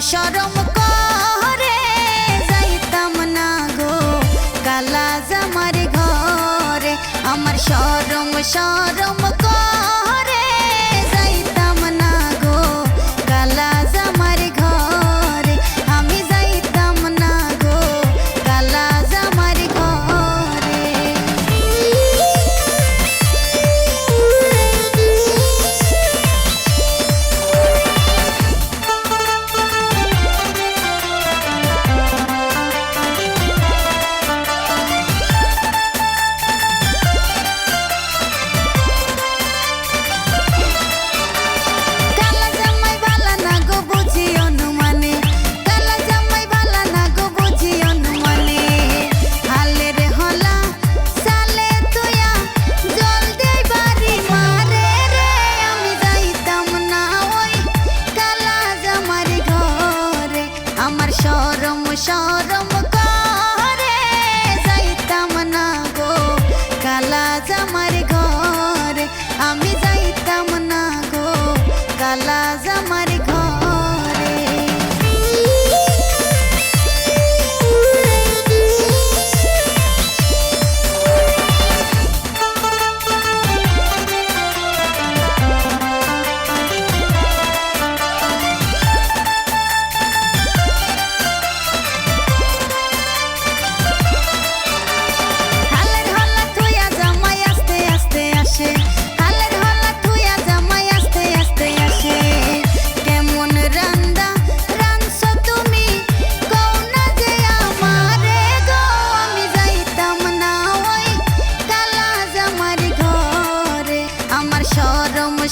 সরম করে যাইতাম না গো কালা জামার ঘরে। আমার সরম সরম সরম সর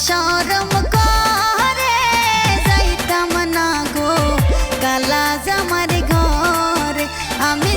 শরম করে যাইতাম না গো কালা জামার ঘরে আমি